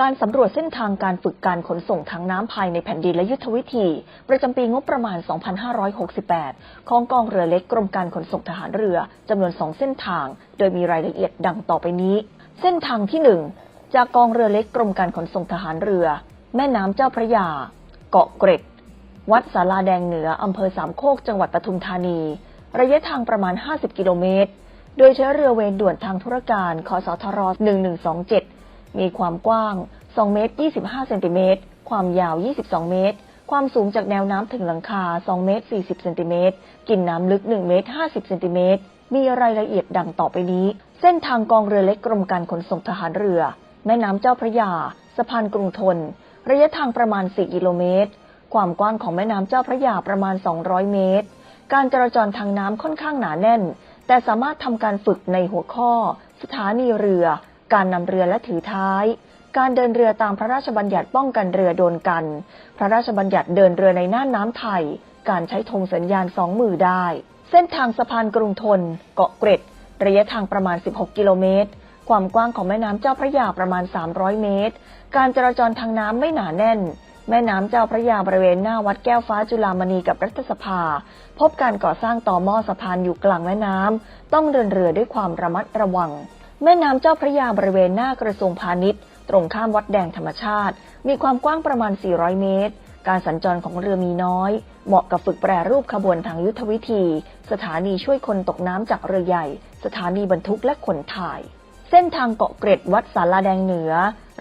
การสำรวจเส้นทางการฝึกการขนส่งทางน้ำภายในแผ่นดินและยุทธวิธี ประจำปีงบประมาณ 2568 ของกองเรือเล็กกรมการขนส่งทหารเรือจำนวน 2 เส้นทาง โดยมีรายละเอียดดังต่อไปนี้ เส้นทางที่ 1 จากกองเรือเล็กกรมการขนส่งทหารเรือ แม่น้ำเจ้าพระยา เกาะเกร็ด วัดสาราแดงเหนืออำเภอสามโคกจังหวัดปทุมธานี ระยะทางประมาณ 50 กิโลเมตร โดยใช้เรือเวรด่วนทางธุรการคสทร 1127 มีความกว้าง 2 เมตร 25 เซนติเมตร ความยาว 22 เมตร ความสูงจากแนวน้ำถึงหลังคา 2 เมตร 40 เซนติเมตร กินน้ำลึก 1 เมตร 50 เซนติเมตร มีรายละเอียดดังต่อไปนี้ เส้นทางกองเรือเล็กกรมการขนส่งทหารเรือ แม่น้ำเจ้าพระยา สะพานกรุงทน ระยะทางประมาณ 4 กิโลเมตร ความกว้างของแม่น้ำเจ้าพระยาประมาณ 200 เมตร การจราจรทางน้ำค่อนข้างหนาแน่น แต่สามารถทำการฝึกในหัวข้อ สถานีเรือ การนำเรือและถือท้าย การเดินเรือตามพระราชบัญญัติป้องกันเรือโดนกัน พระราชบัญญัติเดินเรือในน่านน้ำไทย การใช้ธงสัญญาณสองมือได้ เส้นทางสะพานกรุงทน เกาะเกร็ด ระยะทางประมาณ 16 กิโลเมตร ความกว้างของแม่น้ำเจ้าพระยาประมาณ 300 เมตร การจราจรทางน้ำไม่หนาแน่นแม่น้ำเจ้าพระยาบริเวณหน้าวัดแก้วฟ้าจุฬามณีกับรัฐสภา พบการก่อสร้างต่อหม้อสะพานอยู่กลางแม่น้ำต้องเดินเรือด้วยความระมัดระวัง แม่น้ำเจ้าพระยาบริเวณหน้ากระทรวงพาณิชย์ ตรงข้ามวัดแดงธรรมชาติ มีความกว้างประมาณ 400 เมตร การสัญจรของเรือมีน้อย เหมาะกับฝึกแปรรูปขบวนทางยุทธวิธี สถานีช่วยคนตกน้ำจากเรือใหญ่ สถานีบรรทุกและขนถ่าย เส้นทางเกาะเกร็ดวัดสาราแดงเหนือ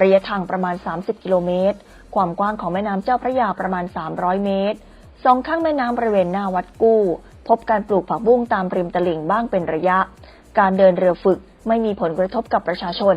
ระยะทางประมาณ 30 กิโลเมตร ความกว้างของแม่น้ำเจ้าพระยาประมาณ 300 เมตรสองข้างแม่น้ำบริเวณหน้าวัดกู้ พบการปลูกผักบุ้งตามริมตลิ่งบ้างเป็นระยะ การเดินเรือฝึก ไม่มีผลกระทบกับประชาชน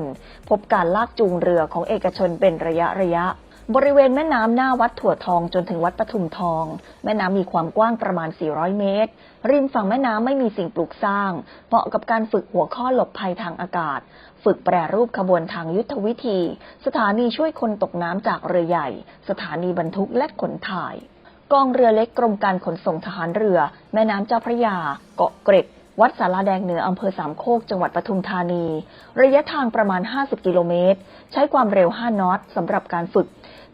พบการลากจูงเรือของเอกชนเป็นระยะระยะ บริเวณแม่น้ำหน้าวัดถั่วทองจนถึงวัดปทุมทอง แม่น้ำมีความกว้างประมาณ 400 เมตร ริมฝั่งแม่น้ำไม่มีสิ่งปลูกสร้าง เหมาะกับการฝึกหัวข้อหลบภัยทางอากาศ ฝึกแปรรูปขบวนทางยุทธวิธี สถานีช่วยคนตกน้ำจากเรือใหญ่ สถานีบรรทุกและขนถ่ายกองเรือเล็กกรมการขนส่งทหารเรือ แม่น้ำเจ้าพระยา เกาะเกร็ด วัดสาราแดงเหนืออำเภอสามโคก จังหวัดปทุมธานี ระยะทางประมาณ 50 กิโลเมตร ใช้ความเร็ว 5นอตสำหรับการฝึก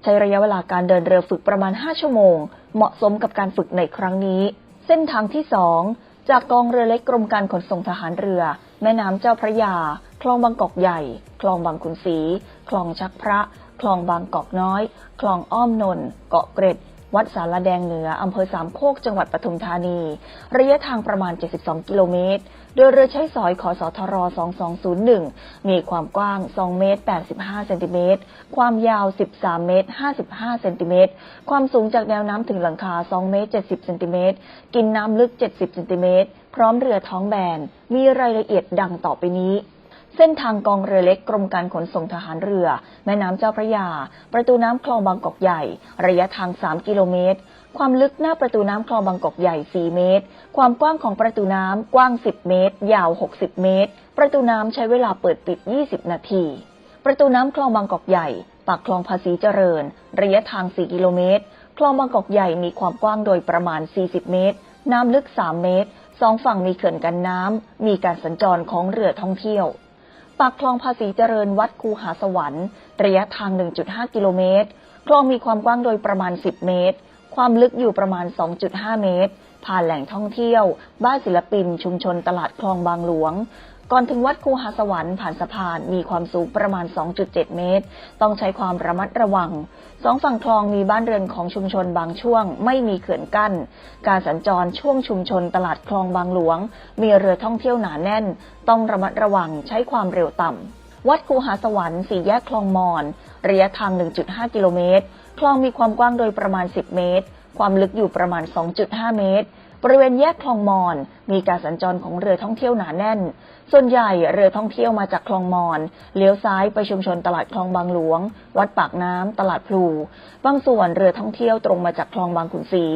ใช้ระยะเวลาการเดินเรือฝึกประมาณ 5 ชั่วโมง เหมาะสมกับการฝึกในครั้งนี้ เส้นทางที่ 2 จากกองเรือเล็กกรมการขนส่งทหารเรือ แม่น้ำเจ้าพระยา คลองบางกอกใหญ่ คลองบางขุนศรี คลองชักพระ คลองบางกอกน้อย คลองอ้อมนน์เกาะเกร็ด วัดสารแดงเหนืออำเภอสามโคกจังหวัดปทุมธานี ระยะทางประมาณ 72 กิโลเมตร โดยเรือใช้สอยขอสทร 2201 มีความกว้าง 2 เมตร 85 เซนติเมตร ความยาว 13 เมตร 55 เซนติเมตร ความสูงจากแนวน้ำถึงหลังคา 2 เมตร 70 เซนติเมตร กินน้ำลึก 70 เซนติเมตร พร้อมเรือท้องแบน มีรายละเอียดดังต่อไปนี้ เส้นทางกองเรือเล็กกรมการขนส่งทหารเรือ แม่น้ำเจ้าพระยา ประตูน้ำคลองบางกอกใหญ่ ระยะทาง 3 กิโลเมตร ความลึกหน้าประตูน้ำคลองบางกอกใหญ่ 4 เมตร ความกว้างของประตูน้ำกว้าง 10 เมตร ยาว 60 เมตร ประตูน้ำใช้เวลาเปิดปิด 20 นาที ประตูน้ำคลองบางกอกใหญ่ ปากคลองภาษีเจริญ ระยะทาง 4 กิโลเมตร คลองบางกอกใหญ่มีความกว้างโดยประมาณ 40 เมตร น้ำลึก 3 เมตร สองฝั่งมีเขื่อนกันน้ำ มีการสัญจรของเรือท่องเที่ยว ปากคลองภาษีเจริญวัดคูหาสวรรค์ ระยะทาง 1.5 กิโลเมตร คลองมีความกว้างโดยประมาณ 10 เมตร ความลึกอยู่ประมาณ 2.5 เมตร ผ่านแหล่งท่องเที่ยว บ้านศิลปิน ชุมชนตลาดคลองบางหลวง ก่อนถึงวัดคูหาสวรรค์ผ่านสะพานมีความสูงประมาณ 2.7 เมตร ต้องใช้ความระมัดระวัง สองฝั่งคลองมีบ้านเรือนของชุมชนบางช่วง ไม่มีเขื่อนกั้น การสัญจรช่วงชุมชนตลาดคลองบางหลวง มีเรือท่องเที่ยวหนาแน่น ต้องระมัดระวังใช้ความเร็วต่ำ วัดคูหาสวรรค์สี่แยกคลองมอน ระยะทาง 1.5 กิโลเมตร คลองมีความกว้างโดยประมาณ 10 เมตร ความลึกอยู่ประมาณ 2.5 เมตร บริเวณแยกคลองมอน มีการสัญจรของเรือท่องเที่ยวหนาแน่น ส่วนใหญ่เรือท่องเที่ยวมาจากคลองมอน เลี้ยวซ้ายไปชุมชนตลาดคลองบางหลวง วัดปากน้ำตลาดพลู บางส่วนเรือท่องเที่ยวตรงมาจากคลองบางขุนศรี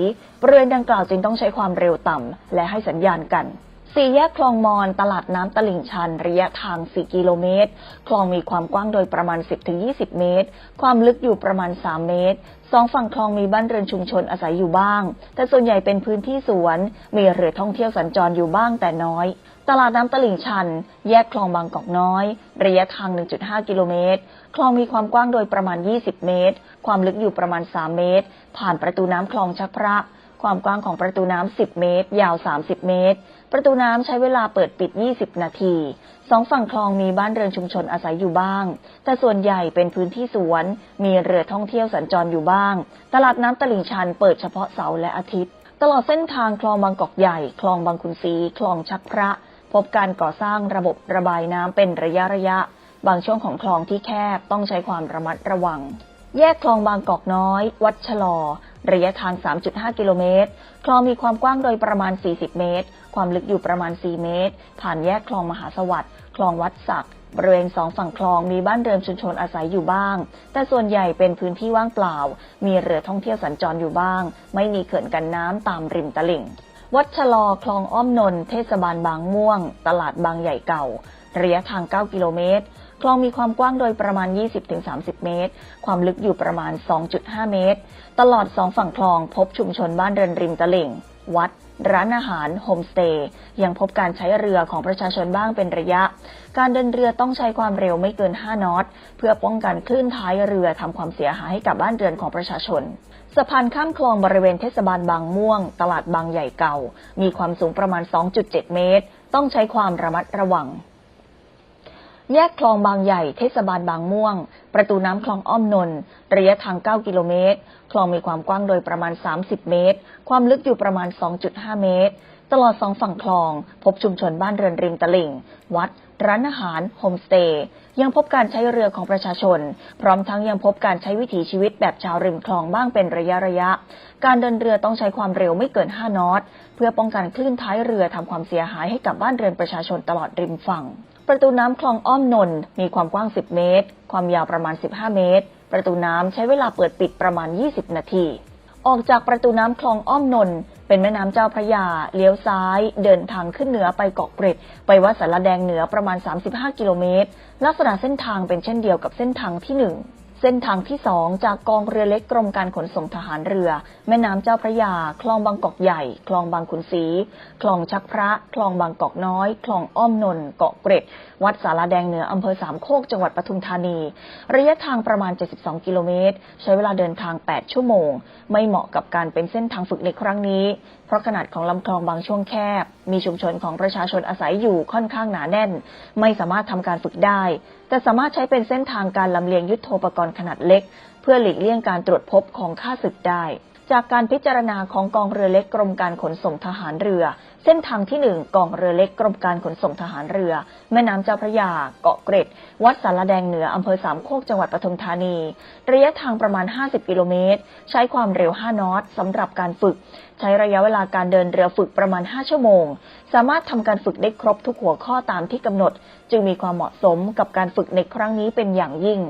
บริเวณดังกล่าวจึงต้องใช้ความเร็วต่ำและให้สัญญาณกัน สี่แยกคลองมอน ตลาดน้ำตลิ่งชัน ระยะทาง 4 กิโลเมตร คลองมีความกว้างโดยประมาณ 10-20 เมตร ความลึกอยู่ประมาณ 3 เมตร สองฝั่งคลองมีบ้านเรือนชุมชนอาศัยอยู่บ้าง แต่ส่วนใหญ่เป็นพื้นที่สวน มีเรือท่องเที่ยวสัญจรอยู่บ้างแต่น้อย ตลาดน้ำตลิ่งชัน แยกคลองบางกอกน้อย ระยะทาง 1.5 กิโลเมตร คลองมีความกว้างโดยประมาณ 20 เมตร ความลึกอยู่ประมาณ 3 เมตร ผ่านประตูน้ำคลองชักพระ ความกว้างของประตูน้ำ 10 เมตร ยาว 30 เมตร ประตูน้ำใช้เวลาเปิดปิด 20 นาที สองฝั่งคลองมีบ้านเรือนชุมชนอาศัยอยู่บ้าง แต่ส่วนใหญ่เป็นพื้นที่สวน มีเรือท่องเที่ยวสัญจรอยู่บ้าง ตลาดน้ำตลิ่งชันเปิดเฉพาะเสาร์และอาทิตย์ ตลอดเส้นทางคลองบางกอกใหญ่ คลองบางขุนศรี คลองชักพระ พบการก่อสร้างระบบระบายน้ำเป็นระยะระยะ บางช่วงของคลองที่แคบต้องใช้ความระมัดระวังแยกคลองบางกอกน้อย วัดชะลอ ระยะทาง 3.5 กิโลเมตร คลองมีความกว้างโดยประมาณ 40 เมตร ความลึกอยู่ประมาณ 4 เมตร ผ่านแยกคลองมหาสวัสดิ์คลองวัดศักดิ์บริเวณสองฝั่งคลองมีบ้านเรือนชุมชนอาศัยอยู่บ้าง แต่ส่วนใหญ่เป็นพื้นที่ว่างเปล่า มีเรือท่องเที่ยวสัญจรอยู่บ้าง ไม่มีเขื่อนกันน้ำตามริมตลิ่ง วัดชะลอคลองอ้อมนนท์เทศบาลบางม่วง ตลาดบางใหญ่เก่า ระยะทาง 9 กิโลเมตร คลองมีความกว้างโดยประมาณ 20-30 เมตร ความลึกอยู่ประมาณ 2.5 เมตร ตลอดสองฝั่งคลองพบชุมชนบ้านเรือนริมตลิ่ง วัด ร้านอาหารโฮมสเตย์ยังพบการใช้เรือของประชาชนบ้างเป็นระยะ การเดินเรือต้องใช้ความเร็วไม่เกิน 5 นอต เพื่อป้องกันคลื่นท้ายเรือทำความเสียหายให้กับบ้านเรือนของประชาชนสะพานข้ามคลองบริเวณเทศบาลบางม่วง ตลาดบางใหญ่เก่า มีความสูงประมาณ 2.7 เมตร ต้องใช้ความระมัดระวัง แยกคลองบางใหญ่ เทศบาลบางม่วง ประตูน้ำคลองอ้อมนนท์ระยะทาง 9 กิโลเมตร คลองมีความกว้างโดยประมาณ 30 เมตร ความลึกอยู่ประมาณ 2.5 เมตร ตลอดสองฝั่งคลอง พบชุมชนบ้านเรือนริมตลิ่ง วัด ร้านอาหาร โฮมสเตย์ ยังพบการใช้เรือของประชาชน พร้อมทั้งยังพบการใช้วิถีชีวิตแบบชาวริมคลองบ้างเป็นระยะระยะ การเดินเรือต้องใช้ความเร็วไม่เกิน 5 นอต เพื่อป้องกันคลื่นท้ายเรือทำความเสียหายให้กับบ้านเรือนประชาชนตลอดริมฝั่ง ประตูน้ำคลองอ้อมนนท์มีความกว้าง 10 เมตร ความยาวประมาณ 15 เมตร ประตูน้ำใช้เวลาเปิดปิดประมาณ 20 นาที ออกจากประตูน้ำคลองอ้อมนนท์เป็นแม่น้ำเจ้าพระยา เลี้ยวซ้าย เดินทางขึ้นเหนือไปเกาะเกร็ด ไปวัดสารแดงเหนือประมาณ 35 กิโลเมตร ลักษณะเส้นทางเป็นเช่นเดียวกับเส้นทางที่ 1 ส้นทางที่2จากกองเรือเล็กกรมการขนส่งทหารเรือ แม่น้ำเจ้าพระยา คลองบางกอกใหญ่ คลองบางขุนศรี คลองชักพระ คลองบางกอกน้อย คลองอ้อมนนท์เกาะเกร็ด วัดสาราแดงเหนืออำเภอสามโคก จังหวัดปทุมธานี ระยะทางประมาณ 72 กิโลเมตร ใช้เวลาเดินทาง 8 ชั่วโมง ไม่เหมาะกับการเป็นเส้นทางฝึกในครั้งนี้ เพราะขนาดของลำคลองบางช่วงแคบ มีชุมชนของประชาชนอาศัยอยู่ค่อนข้างหนาแน่น ไม่สามารถทำการฝึกได้แต่สามารถใช้เป็นเส้นทางการลำเลียงยุทโธปกรณ์ขนาดเล็ก เพื่อหลีกเลี่ยงการตรวจพบของข้าศึกได้ จากการพิจารณาของกองเรือเล็กกรมการขนส่งทหารเรือ เส้นทางที่ 1 กองเรือเล็กกรมการขนส่งทหารเรือ แม่น้ำเจ้าพระยา เกาะเกร็ด วัดสารแดงเหนืออำเภอสามโคกจังหวัดปทุมธานี ระยะทางประมาณ 50 กิโลเมตร ใช้ความเร็ว 5 นอตสำหรับการฝึก ใช้ระยะเวลาการเดินเรือฝึกประมาณ 5 ชั่วโมง สามารถทำการฝึกได้ครบทุกหัวข้อตามที่กำหนด จึงมีความเหมาะสมกับการฝึกในครั้งนี้เป็นอย่างยิ่ง